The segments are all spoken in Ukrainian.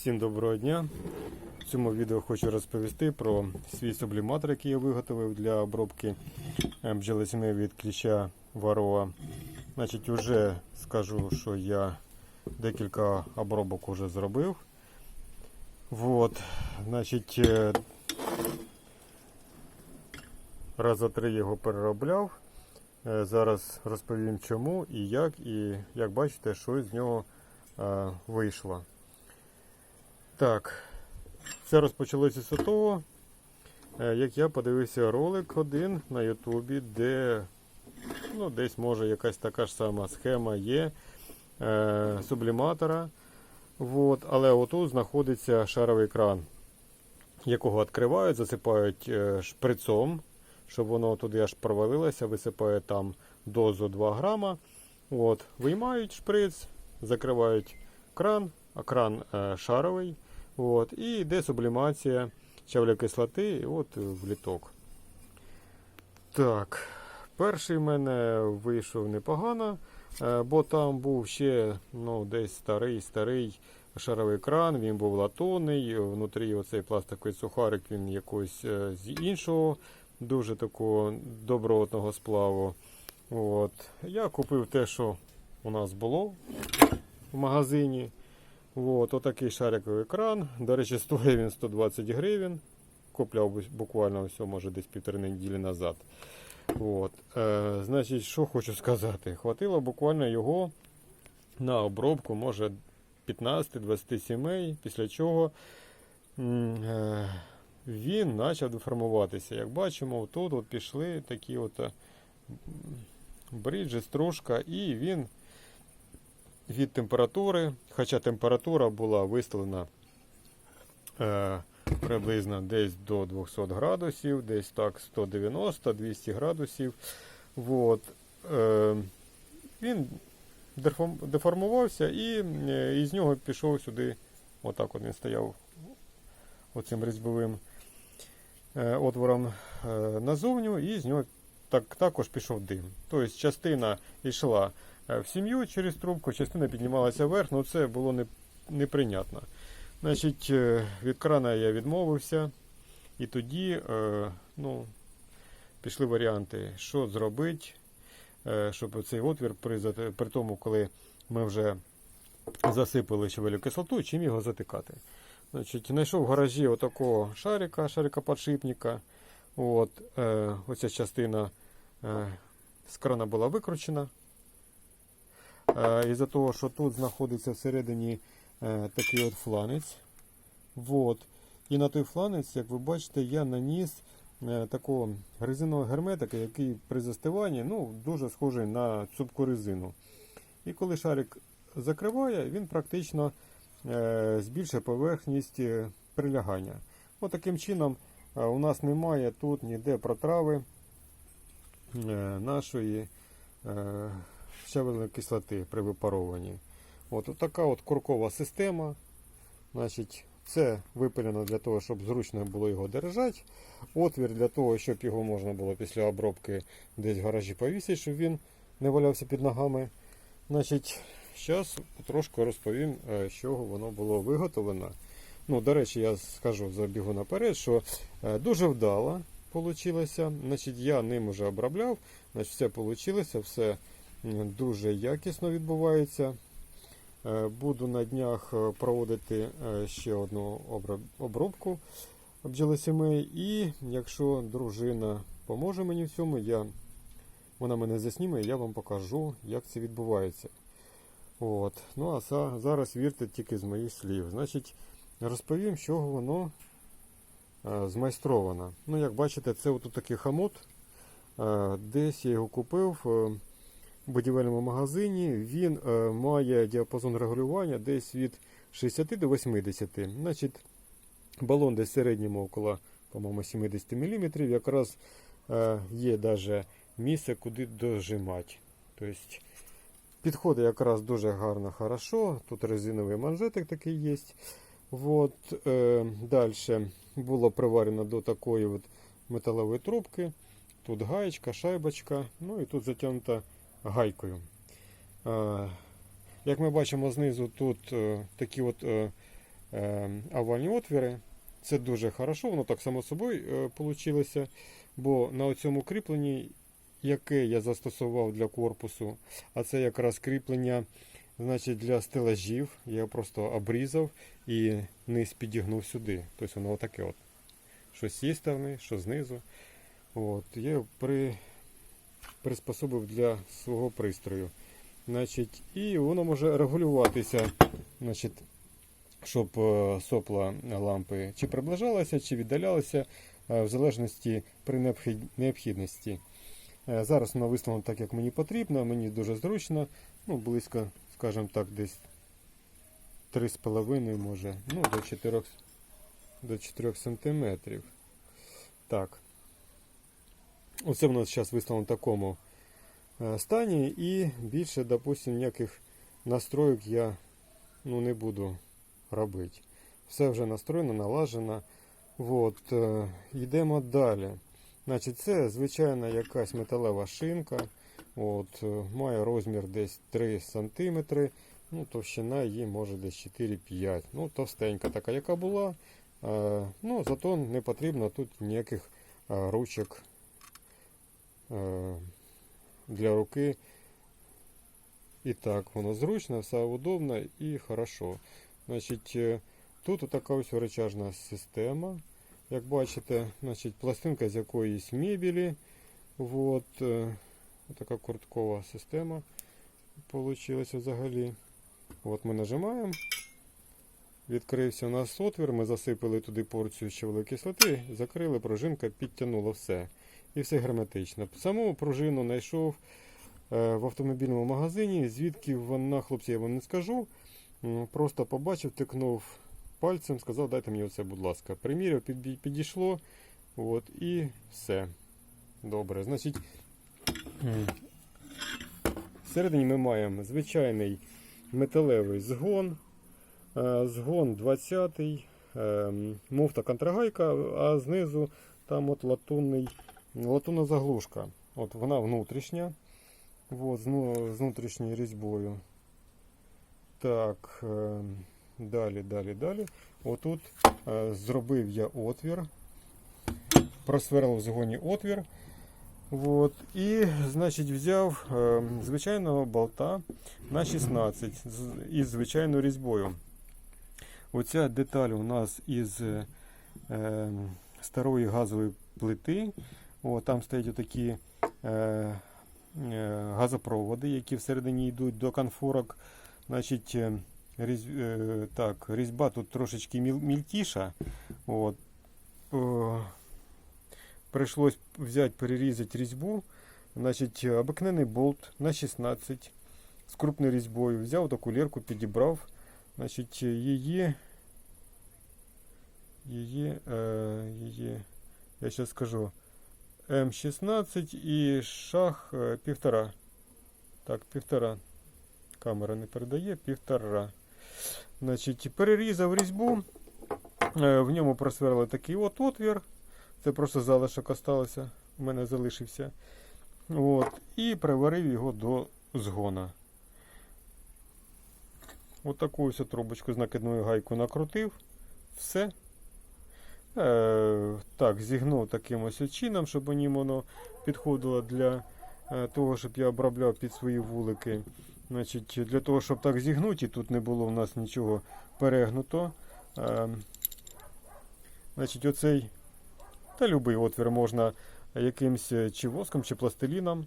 Всім доброго дня! В цьому відео хочу розповісти про свій субліматор, який я виготовив для обробки е, від кліща вароа. Значить, уже скажу, що я декілька обробок уже зробив. Вот. Значить, е, раза три його переробляв. Е, Зараз розповім чому і як, і як бачите, що з нього е, вийшло. Так, все розпочалося з того, е, як я подивився ролик один на Ютубі, де ну, десь може якась така ж сама схема є е, субліматора. Вот, але отут знаходиться шаровий кран, якого відкривають, засипають е, шприцом, щоб воно туди аж провалилося, висипають там дозу 2 грама. От, виймають шприц, закривають кран, а кран е, шаровий. От, і йде сублімація щавля кислоти от, в літок. Так, перший в мене вийшов непогано, е, бо там був ще ну, десь старий старий шаровий кран, він був латунний, внутрі оцей пластиковий сухарик він якийсь е, з іншого, дуже такого добротного сплаву. От. Я купив те, що у нас було в магазині. От, отакий шариковий кран. До речі, стоїть він 120 гривень. Купляв буквально все, може десь півтори неділі назад. От. Е, значить, що хочу сказати. Хватило буквально його на обробку, може 15-20 сімей, після чого е, він почав деформуватися. Як бачимо, тут от пішли такі от е, бриджі, стружка, і він від температури, хоча температура була виставлена е, приблизно десь до 200 градусів, десь так 190-200 градусів. Вот. Е, він деформувався і е, із нього пішов сюди, отак от він стояв оцим різьбовим е, отвором е, назовню, і з нього так, також пішов дим. Тобто частина йшла в сім'ю через трубку, частина піднімалася вверх, ну це було не, неприйнятно. Значить, е, від крана я відмовився, і тоді е, ну, пішли варіанти, що зробити, е, щоб цей отвір при, при тому, коли ми вже засипали щавелю кислоту, чим його затикати. Значить, знайшов в гаражі отакого шарика, шарика подшипника. От, е, оця частина е, з крана була викручена. Е, із-за того, що тут знаходиться всередині е, такий от фланець. Вот. І на той фланець, як ви бачите, я наніс е, такого резинового герметика, який при застиванні ну, дуже схожий на цупку резину. І коли шарик закриває, він практично збільшує поверхність прилягання. От таким чином у нас немає тут ніде протрави нашої щавельної кислоти при випарованні. От, от така от куркова система. Значить, це випилено для того, щоб зручно було його держати. Отвір для того, щоб його можна було після обробки десь в гаражі повісити, щоб він не валявся під ногами. Значить, зараз трошки розповім, е, з чого воно було виготовлено. Ну, до речі, я скажу забігу наперед, що е, дуже вдало. Значить, я ним вже обробляв, значить, все вийшло, все дуже якісно відбувається. Е, Буду на днях е, проводити е, ще одну обробку бджолосімей. І якщо дружина поможе мені в цьому, я, вона мене засніме, і я вам покажу, як це відбувається. От. Ну а зараз вірте тільки з моїх слів. Значить, розповім, з чого воно змайстровано. Ну, як бачите, це от такий хамут. Десь я його купив будівельному магазині. Він е, має діапазон регулювання десь від 60 до 80. Значить, балон десь в середньому около, по-моєму, 70 мм. Якраз е, є даже місце, куди дожимати. Тобто, підходить якраз дуже гарно, хорошо. Тут резиновий манжетик такий є. Вот, е, далі було приварено до такої от металевої трубки. Тут гаєчка, шайбочка, ну і тут затягнута гайкою. Е, як ми бачимо знизу, тут е, такі от е, овальні отвіри. Це дуже хорошо, воно так само собою вийшло, бо на цьому кріпленні, яке я застосував для корпусу, а це якраз кріплення значить, для стелажів, я просто обрізав і низ підігнув сюди. Тобто воно отаке от. Що з цієї сторони, що знизу. От, я при, приспособив для свого пристрою. Значить, і воно може регулюватися, значить, щоб е, сопла лампи чи приближалося, чи віддалялося, е, в залежності при необхідності. Е, Зараз воно виставлено так, як мені потрібно, мені дуже зручно, ну, близько, скажімо так, десь 3,5 може, ну, до 4, до 4 сантиметрів. Так. Оце в нас зараз виставлено в такому е, стані і більше, допустим, ніяких настроїк я ну, не буду робити. Все вже настроєно, налажено. От, е, йдемо далі. Значить, це звичайна якась металева шинка. От, е, має розмір десь 3 см. Ну, товщина її може десь 4-5 Ну, товстенька така, яка була. Ну, зато не потрібно тут ніяких ручок для руки. І так, воно зручно, все удобно і хорошо. Значить, е, тут така ось речажна система. Як бачите, значить, пластинка з якоїсь мебелі. Вот, е, така курткова система получилася взагалі. От ми нажимаємо. Відкрився у нас отвір, ми засипали туди порцію щавелої кислоти, закрили, пружинка підтягнула все. І все герметично. Саму пружину знайшов е, в автомобільному магазині. Звідки вона, хлопці, я вам не скажу. Просто побачив, тикнув пальцем, сказав, дайте мені оце, будь ласка. Приміряв, підійшло. От, і все. Добре. Значить, всередині ми маємо звичайний металевий згон. Е, Згон 20-й, ем, муфта контрагайка, а знизу там от латунний, латунна заглушка. От вона внутрішня. От, з, ну, внутрішньою різьбою. Так, ем, далі, далі, далі. Отут е, зробив я отвір. Просверлив в згоні отвір. От, і, значить, взяв е, звичайного болта на 16 з, із звичайною різьбою. Оця деталь у нас із е, е, старої газової плити. О, там стоять отакі е, е, газопроводи, які всередині йдуть до конфорок. Значить, е, різь, е, так, різьба тут трошечки міл, мількіша. От. О, прийшлось взяти, перерізати різьбу. Значить, обикновений болт на 16 з крупною різьбою. Взяв таку лірку, підібрав. Значить, її, її, е, її, я зараз скажу, М16 і шах е, півтора. Так, півтора. Камера не передає, півтора. Значить, перерізав різьбу. Е, в ньому просверли такий от отвір. Це просто залишок остався, у мене залишився. От, і приварив його до згона. Отаку ось трубочку з накидною гайкою накрутив. Все. Е, так, зігнув таким ось чином, щоб мені воно підходило для е, того, щоб я обробляв під свої вулики. Значить, Для того, щоб так зігнути, тут не було в нас нічого перегнуто. Е, значить, оцей та любий отвір можна якимсь е, чи воском, чи пластиліном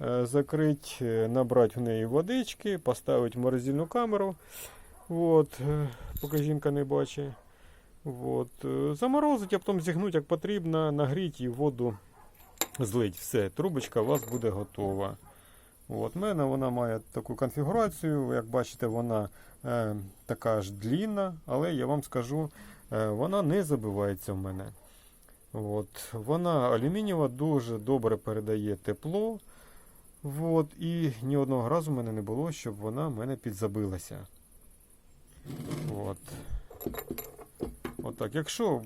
е, закрити, е, набрати в неї водички, поставити в морозильну камеру. От, поки жінка не бачить. От, е, заморозити, а потім зігнути, як потрібно, нагріти і воду злить. Все, трубочка у вас буде готова. От, мене вона має таку конфігурацію. Як бачите, вона е, така ж длінна, але я вам скажу, е, вона не забивається в мене. От, вона алюмінієва, дуже добре передає тепло. От, і ні одного разу в мене не було, щоб вона в мене підзабилася. От. Отак. Якщо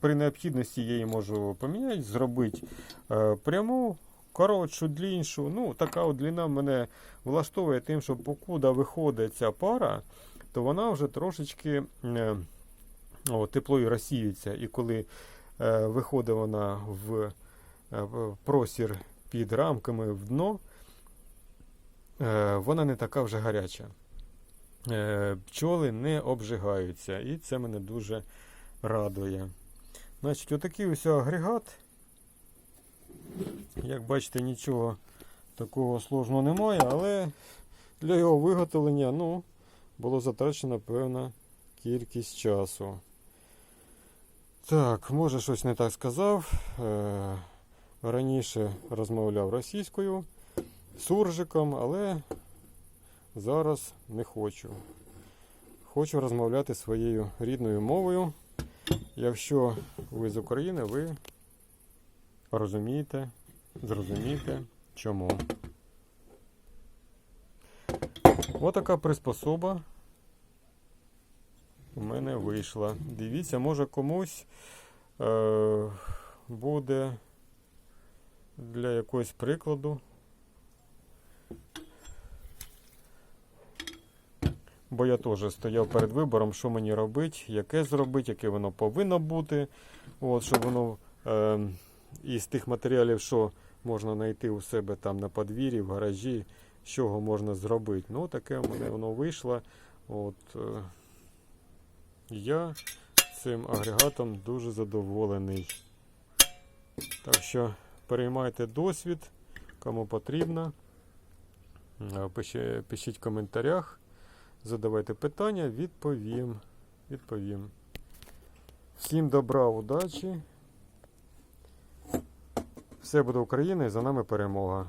при необхідності я її можу поміняти, зробити е, пряму, коротшу, дліншу. Ну, така от длина мене влаштовує тим, що покуда виходить ця пара, то вона вже трошечки е, о, теплою розсіюється. І коли е, виходить вона в, е, в простір під рамками в дно, е, вона не така вже гаряча. Е, Пчоли не обжигаються, і це мене дуже радує. Значить, отакий ось агрегат. Як бачите, нічого такого сложного немає, але для його виготовлення ну, було затрачено певна кількість часу. Так, може щось не так сказав. Е, раніше розмовляв російською, суржиком, але зараз не хочу. Хочу розмовляти своєю рідною мовою. Якщо ви з України, ви розумієте, зрозумієте, чому. Отака приспособа у мене вийшла. Дивіться, може комусь е, буде для якогось прикладу. Бо я теж стояв перед вибором, що мені робити, яке зробити, яке воно повинно бути. От, щоб воно е, із тих матеріалів, що можна знайти у себе там на подвір'ї, в гаражі, з чого можна зробити. Ну, таке в мене воно вийшло. От, е, я цим агрегатом дуже задоволений. Так що переймайте досвід, кому потрібно. Е, Пишіть в коментарях. Задавайте питання, відповім. Відповім. Всім добра, удачі. Все буде Україна і за нами перемога.